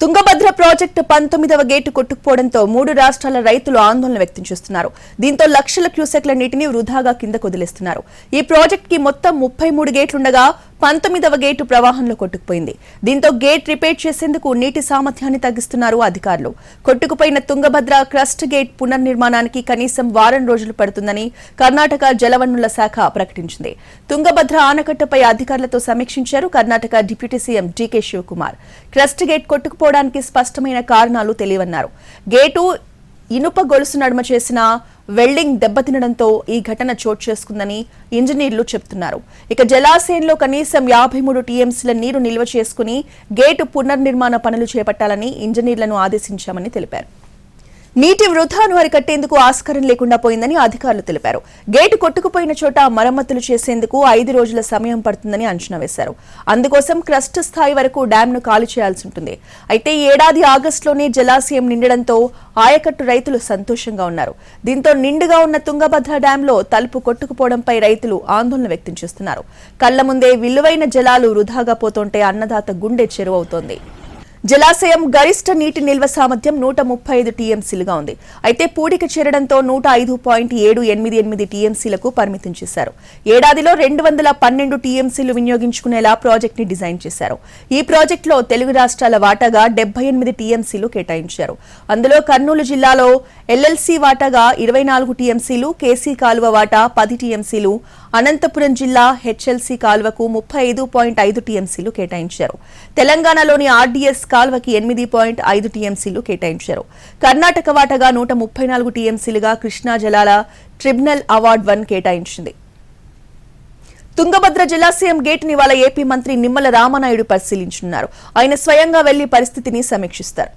Tungabhadra project పంతొమ్మిదవ gate కొట్టుకుపోవడంతో మూడు రాష్ట్రాల రైతులు ఆందోళన వ్యక్తం చేస్తున్నారు. దీంతో లక్షల క్యూసెక్ల నీటిని వృధాగా కిందకు వదిలేస్తున్నారు. ఈ ప్రాజెక్ట్కి మొత్తం ముప్పై మూడు గేట్లుండగా పంతొమ్మిదవ గేటు ప్రవాహంలో కొట్టుకుపోయింది. దీంతో గేట్ రిపేర్ చేసేందుకు నీటి సామర్థ్యాన్ని తగ్గిస్తున్నారు అధికారులు. కొట్టుకుపోయిన తుంగభద్ర క్రస్ట్ గేట్ పునర్నిర్మాణానికి కనీసం వారం రోజులు పడుతుందని కర్ణాటక జలవనరుల శాఖ ప్రకటించింది. తుంగభద్ర ఆనకట్టపై అధికారులతో సమీక్షించారు Karnataka deputy CM DK Shivakumar. Crest gate కొట్టుకుపోవడానికి స్పష్టమైన కారణాలు తెలియవన్నారు. గేటు ఇనుప గొలుసు నడుమ చేసిన వెల్డింగ్ దెబ్బతినడంతో ఈ ఘటన చోటు చేసుకుందని ఇంజనీర్లు చెబుతున్నారు ఇక జలాశయంలో కనీసం యాభై మూడు టీఎంసీల నీరు నిల్వ చేసుకుని గేటు పునర్నిర్మాణ పనులు చేపట్టాలని ఇంజనీర్లను ఆదేశించామని తెలిపారు. నీటి వృధాను అరికట్టేందుకు ఆస్కారం లేకుండా పోయిందని అధికారులు తెలిపారు. గేటు కొట్టుకుపోయిన చోట మరమ్మతులు చేసేందుకు ఐదు రోజుల సమయం పడుతుందని అంచనా వేశారు. అందుకోసం క్రస్ట్ స్థాయి వరకు డ్యాంను ఖాళీ చేయాల్సి ఉంటుంది. అయితే ఈ ఏడాది ఆగస్టులోనే జలాశయం నిండడంతో ఆయకట్టు రైతులు సంతోషంగా ఉన్నారు. దీంతో నిండుగా ఉన్న తుంగభద్ర డ్యాంలో తలుపు కొట్టుకుపోవడంపై రైతులు ఆందోళన వ్యక్తం చేస్తున్నారు. కళ్ళ ముందే విలువైన జలాలు వృధాగా పోతుంటే అన్నదాత గుండె చెరువవుతోంది. జలాశయం గరిష్ట నీటి నిల్వ సామర్థ్యం నూట ముప్పై ఐదు టీఎంసీలుగా ఉంది. అయితే పూడిక చేరడంతో నూట ఐదు పాయింట్ ఏడు ఎనిమిది ఎనిమిది టీఎంసీలకు పరిమితం చేశారు. ఏడాదిలో రెండు వందల పన్నెండు టీఎంసీలు వినియోగించుకునేలా ప్రాజెక్ట్ని డిజైన్ చేశారు. ఈ ప్రాజెక్టులో తెలుగు రాష్ట్రాల వాటాగా డెబ్బై ఎనిమిది టీఎంసీలు కేటాయించారు. అందులో కర్నూలు జిల్లాలో ఎల్ఎల్సీ వాటాగా ఇరవై నాలుగు టీఎంసీలు కేసీ కాలువ వాటా పది టీఎంసీలు అనంతపురం జిల్లా హెచ్ఎల్సీ కాలువకు ముప్పై ఐదు పాయింట్ ఐదు టీఎంసీలు కేటాయించారు. తెలంగాణలోని ఆర్డీఎస్ కాల్వకి ఎనిమిది పాయింట్ ఐదు టీఎంసీలు కేటాయించారు. కర్ణాటక వాటగా నూట ముప్పై నాలుగు టీఎంసీలుగా కృష్ణా జలాల ట్రిబ్యునల్ అవార్డు వన్ కేటాయించింది. తుంగభద్ర జలాశయం గేట్ ఇవాళ ఏపీ మంత్రి నిమ్మల రామనాయుడు పరిశీలించనున్నారు. ఆయన స్వయంగా వెళ్ళి పరిస్థితిని సమీక్షిస్తారు.